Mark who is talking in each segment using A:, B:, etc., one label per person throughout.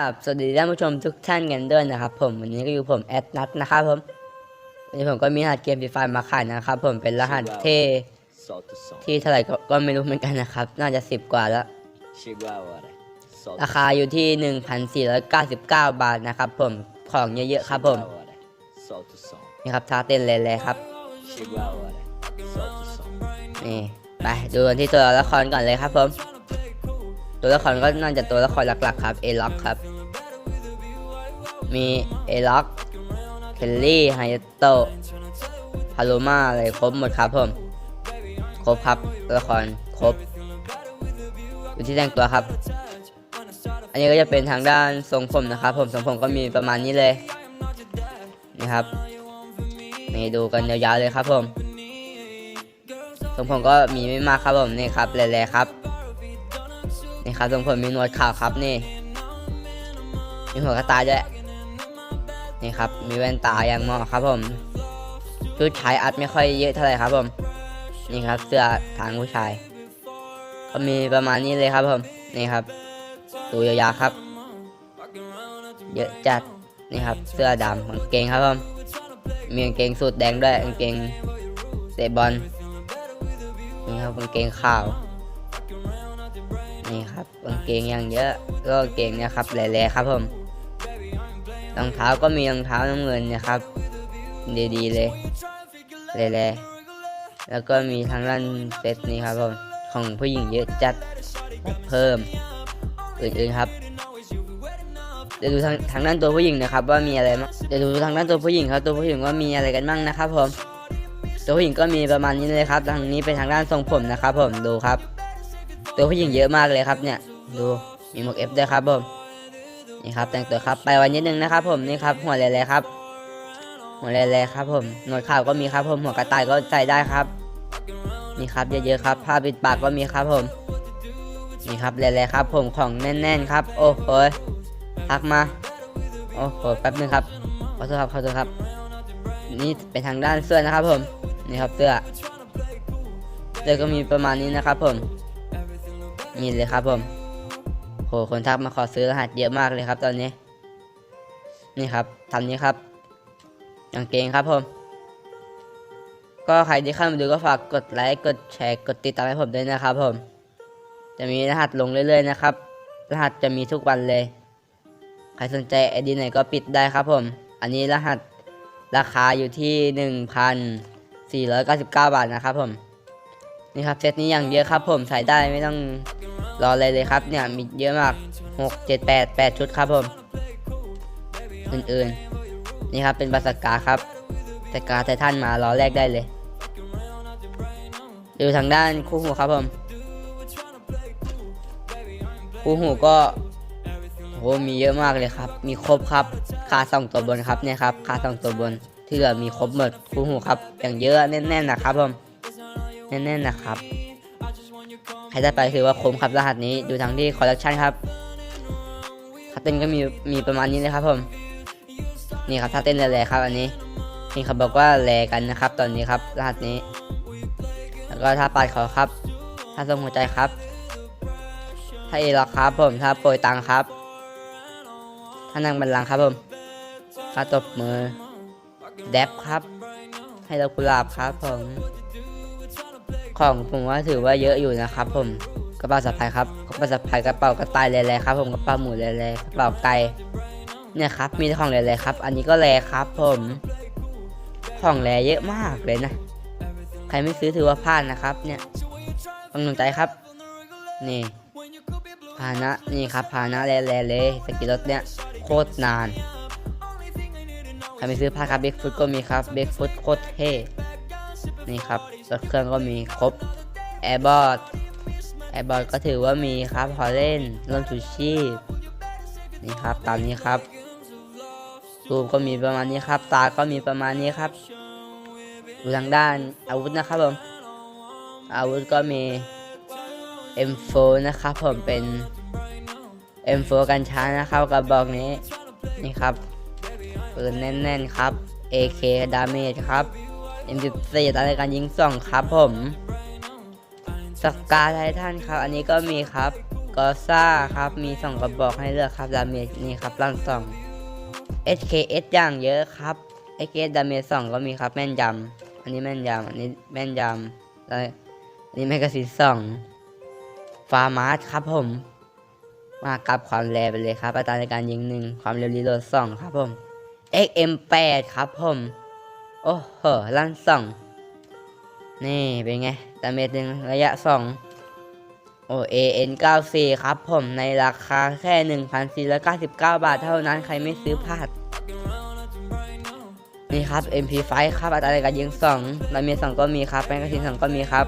A: ครับสวัสดีท่านผู้ชมทุกท่านกันด้วยนะครับผมวันนี้ก็อยู่ผมแอดนัทนะครับผมวันนี้ผมก็มีรหัสเกมฟรีไฟมาขายนะครับผมเป็นรหัสเท่
B: Solta o som.
A: ที่เท่าไหร่ก็ก็ไม่รู้เหมือนกันนะครับ น่าจะสิบกว่าแล้ว
B: Chegou a hora. Solta
A: ราคาอยู่ที่1,499บาทนะครับผมของเยอะๆครับผม
B: a hora. Solta o som.
A: นี่ครับท่าเต้นเลยๆครับ
B: Chegou a hora. Solta o som.
A: นี่ไปดูกันที่ตัวละครก่อนเลยครับผม ตัวละครก็น่าจะตัวละครหลักๆครับเอล็อกครับ มีเอล็อกเคลลี่ไฮโตพาโลมาอะไรครบหมดครับผม ครบครับตัวละครครบอยู่ที่แต่งตัวครับ อันนี้ก็จะเป็นทางด้านทรงผมนะครับ ผมทรงผมก็มีประมาณนี้เลยนี่ครับนี่ดูกันยาวๆเลยครับผมทรงผมก็มีไม่มากครับผมนี่ครับแหล่ๆครับ นี่ครับทรงผมมีหนวดขาวครับนี่ มีหัวกระต่ายด้วยนี่ครับ มีแว่นตาอย่างเหมาะครับผมชุดชายอัดไม่ค่อยเยอะเท่าไหร่ครับผม นี่ครับ เสื้อทางผู้ชาย ก็มีประมาณนี้เลยครับผม นี่ครับตัวยาวๆครับ เยอะจัด นี่ครับ เสื้อดำกางเกงครับผม มีกางเกงสูทแดงด้วยกางเกงเตะบอล นี่ครับกางเกงขาว นี่ครับกางเกงอย่างเยอะก็กางเกงเนี่ยครับแหล่ๆครับผมรองเท้าก็มีรองเท้าน้ำเงินนะครับ ดีๆเลยแหล่ๆแล้วก็มีทางด้านเซตนี้ครับผมของผู้หญิงเยอะจัดเพิ่มอื่นๆครับเดี๋ยวดูทางทางด้านตัวผู้หญิงนะครับ ว่ามีอะไรบ้างเดี๋ยวดูทางด้านตัวผู้หญิงครับ ตัวผู้หญิงว่ามีอะไรกันบ้างนะครับผมตัวผู้หญิงก็มีประมาณนี้เลยครับทางนี้เป็นทางด้านทรงผมนะครับผมดูครับ ตัวผู้หญิงเยอะมากเลยครับเนี่ย ดูมีหมวกเอฟด้วยครับผมนี่ครับ แต่งตัวครับไปวันนิดนึงนะครับ ผมนี่ครับหัวแหล่ครับ หัวแหล่ครับ ผมหนวดขาวก็มีครับ ผมหัวกระต่ายก็ใส่ได้ครับนี่ครับเยอะๆครับผ้าปิดปากก็มีครับผมนี่ครับแหล่ครับ ผมของแน่น ๆ ครับ โอ้โหพักมาโอ้โหแป๊บนึงครับขอโทษครับขอโทษครับ นี่เป็นทางด้านเสื้อนะครับ ผมนี่ครับเสื้อเสื้อก็มีประมาณนี้นะครับ ผม นี่เลยครับผมโหคนทักมาขอซื้อรหัสเยอะมากเลยครับ ตอนนี้ นี่ครับทำนี้ครับกางเกงครับผม ก็ใครที่เข้ามาดูก็ฝากกดไลค์กดแชร์กดติดตามให้ผมด้วยนะครับผม จะมีรหัสลงเรื่อยๆนะครับ รหัสจะมีทุกวันเลย ใครสนใจไอดีไหนก็ปิดได้ครับผม อันนี้รหัสราคาอยู่ที่ 1,499 บาทนะครับผม นี่ครับเซตนี้อย่างเยอะครับผมใส่ได้ไม่ต้อง รออะไรเลยครับเนี่ยมีเยอะมาก6 7 8 8ชุดครับผม อื่นๆ นี่ครับเป็นบาสกาครับสกาไททันมารอแรกได้เลยดูทางด้านคู่หูครับผม คู่หูก็โหมีเยอะมากเลยครับ มีครบครับคาสองตัวบนครับเนี่ยครับคาสองตัวบนที่เหลือมีครบหมดคู่หูครับ อย่างเยอะแน่นๆนะครับผมแน่นๆนะครับ ใครได้ไปถือว่าคมครับรหัสนี้ดูทางที่คอลเลคชันครับท่าเต้นก็มีมีประมาณนี้เลยครับผมนี่ครับท่าเต้นแรงๆครับอันนี้นี่เขาบอกว่าแรงกันนะครับ ตอนนี้ครับรหัสนี้ แล้วก็ท่าปาดเขาครับท่าทรงหัวใจครับท่าเอล็อกครับผมท่าโปรยตังครับท่านั่งบันลังครับผมท่าตบมือแดบครับ ให้เรากุหลาบครับผม ของผมว่าถือว่าเยอะอยู่นะครับ ผมกระเป๋าสะพายครับกระเป๋าสะพายกระเป๋ากระต่ายแร่ๆครับ ผมกระเป๋าหมูแร่ๆกระเป๋าไก่เนี่ยครับ มีของแร่ๆครับ อันนี้ก็แร่ครับ ผมของแร่เยอะมากเลยนะใครไม่ซื้อถือว่าพลาดนะครับ เนี่ยกำลังใจครับ นี่พานะนี่ครับพานะแร่ๆเลยสกิลรถเนี่ยโคตรนานใครไม่ซื้อผ้าดครับเบ g กฟุตก็มีครับเบ g กฟุตโคตรเท่ นี่ครับรถเครื่องก็มีครบแอร์บอร์ดแอร์บอร์ดก็ถือว่ามีครับพอเล่นร่มชูชีพนี่ครับตามนี้ครับรูปก็มีประมาณนี้ครับ ตาก็มีประมาณนี้ครับดูทางด้านอาวุธนะครับผมอาวุธก็มี M4 นะครับผมเป็น M4 กันช้านะครับกระบอกนี้นี่ครับปืนแน่นๆครับ AK ดาเมจครับ M14 อะไรการยิงส่องครับผมสกาไททันครับ อันนี้ก็มีครับกอซ่าครับมีสองกระบอกให้เลือกครับดาเมจนี่ครับล่างสอง SKS อย่างเยอะครับ SKS ดาเมจสองก็มีครับแม่นยำอันนี้แม่นยำอันนี้แม่นยำแล้วอันนี้แมกกาซีนสองฟาร์มาร์ครับผม มากับความแรงไปเลยครับอัตราในการยิงหนึ่งความเร็วรีโหลดสองครับผม XM8 ครับผม โอ้โหลั่นสอง นี่เป็นไงดาเมจหนึ่งระยะสองโอ AN94 ครับผมในราคาแค่1,499บาทเท่านั้นใครไม่ซื้อพลาด นี่ครับ MP5 ครับอัตราในการยิง2ดาเมจ2ก็มีครับแมกกาซีน2ก็มีครับ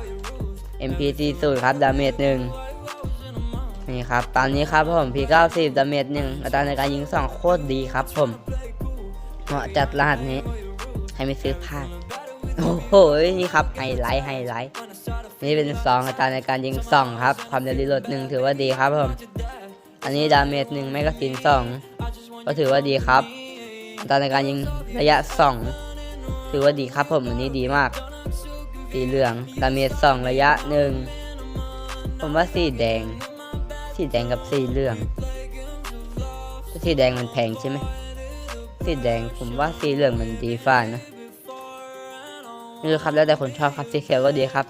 A: MP40 ครับดาเมจ1นี่ครับ ตอนนี้ครับผม P90 ดาเมจ1อัตราในการยิง2โคตรดีครับผมเหมาะจัดรหัสนี้ ใครไม่ซื้อพลาดโอ้โห นี่ครับไฮไลท์ไฮไลท์ นี่เป็น2อัตราในการยิง2ครับ ความเร็วรีโหลด1ถือว่าดีครับผม อันนี้ดาเมจ1แมกกาซีน2ก็ถือว่าดีครับ อัตราในการยิงระยะ2ถือว่าดีครับผมอันนี้ดีมาก สีเหลืองดาเมจ2ระยะ1ผมว่าสีแดง สีแดงกับสีเหลือง สีแดงมันแพงใช่ไหม สีแดงผมว่าสีเหลืองมันดีฝ่านะไม่ครับแล้วแต่คนชอบครับสีเขียวก็ดีครับ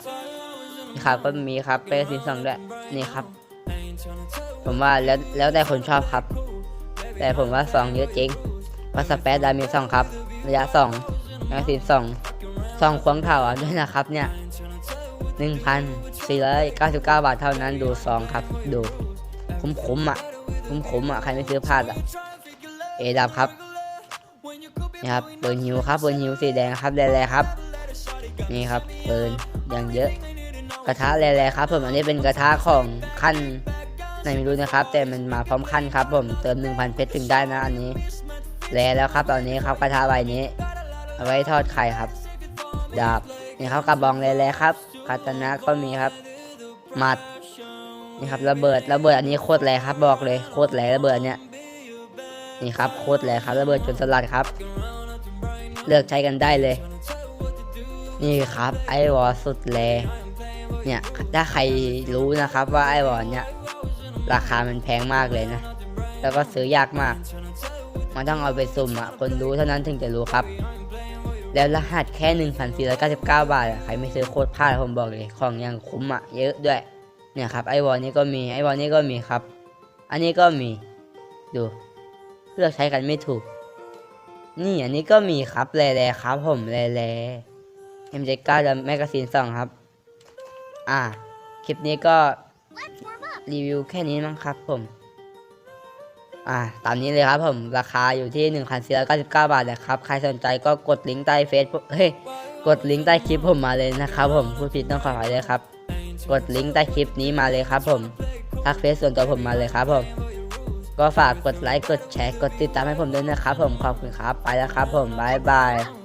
A: สีขาวก็มีครับเป็นสีสองด้วยนี่ครับ ผมว่าแล้วแล้วแต่คนชอบครับ แต่ผมว่าสองเยอะจริงว่าสเปซดามีสองครับ ระยะสองแมกกาซีนสองสองควงเท่าด้วยนะครับเนี่ยหนึ่งพันสี่ร้อยเก้าสิบเก้าบาทเท่านั้นดูซองครับ ดูคุ้มๆอะคุ้มๆอะใครไม่ซื้อพลาดอะเอดับครับ นี่ครับปืนหิวครับปืนหิวสีแดงครับแร่ๆครับ นี่ครับปืนอย่างเยอะ กระทะแร่ๆครับผมอันนี้เป็นกระทะของขั้นไหนไม่รู้นะครับ แต่มันมาพร้อมขั้นครับ ผมเติม 1,000 เพชรถึงได้นะอันนี้แร่แล้วครับตอนนี้ครับกระทะใบนี้เอาไว้ทอดไข่ครับ ดาบนี่ครับกระบองแร่ๆครับคาตานะก็มีครับหมัดนี่ครับระเบิดระเบิดอันนี้โคตรแรงครับบอกเลยโคตรแรงระเบิดเนี้ย นี่ครับโคตรแรงครับระเบิดจนสลัดครับ เลือกใช้กันได้เลย นี่ครับไอวอลสุดแรงเนี่ยถ้าใครรู้นะครับว่าไอวอลเนี่ยราคามันแพงมากเลยนะ แล้วก็ซื้อยากมาก มันต้องเอาไปสุ่มอะคนรู้เท่านั้นถึงจะรู้ครับ แล้วรหัสแค่ 1,499 บาทอะใครไม่ซื้อโคตรพลาดผมบอกเลยของยังคุ้มอะเยอะด้วย เนี่ยครับไอวอลนี่ก็มีไอวอลนี่ก็มีครับ อันนี้ก็มีดู เลือกใช้กันไม่ถูก นี่อันนี้ก็มีครับแร่ๆครับผมแร่ๆ MJ9 และแมกกาซีน2ครับ อ่า คลิปนี้ก็รีวิวแค่นี้มั้งครับผม อ่า ตามนี้เลยครับผม ราคาอยู่ที่ 1,499 บาทนะครับ ใครสนใจก็กดลิงก์ใต้เฟซเฮ้ย กดลิงก์ใต้คลิปผมมาเลยนะครับผม ผู้ผิดต้องขออภัยด้วยครับ กดลิงก์ใต้คลิปนี้มาเลยครับผมทักเฟซส่วนตัวผมมาเลยครับผม ก็ฝากกดไลค์ กดแชร์ กดติดตามให้ผมด้วยนะครับผม ขอบคุณครับ ไปแล้วครับผม บ๊ายบาย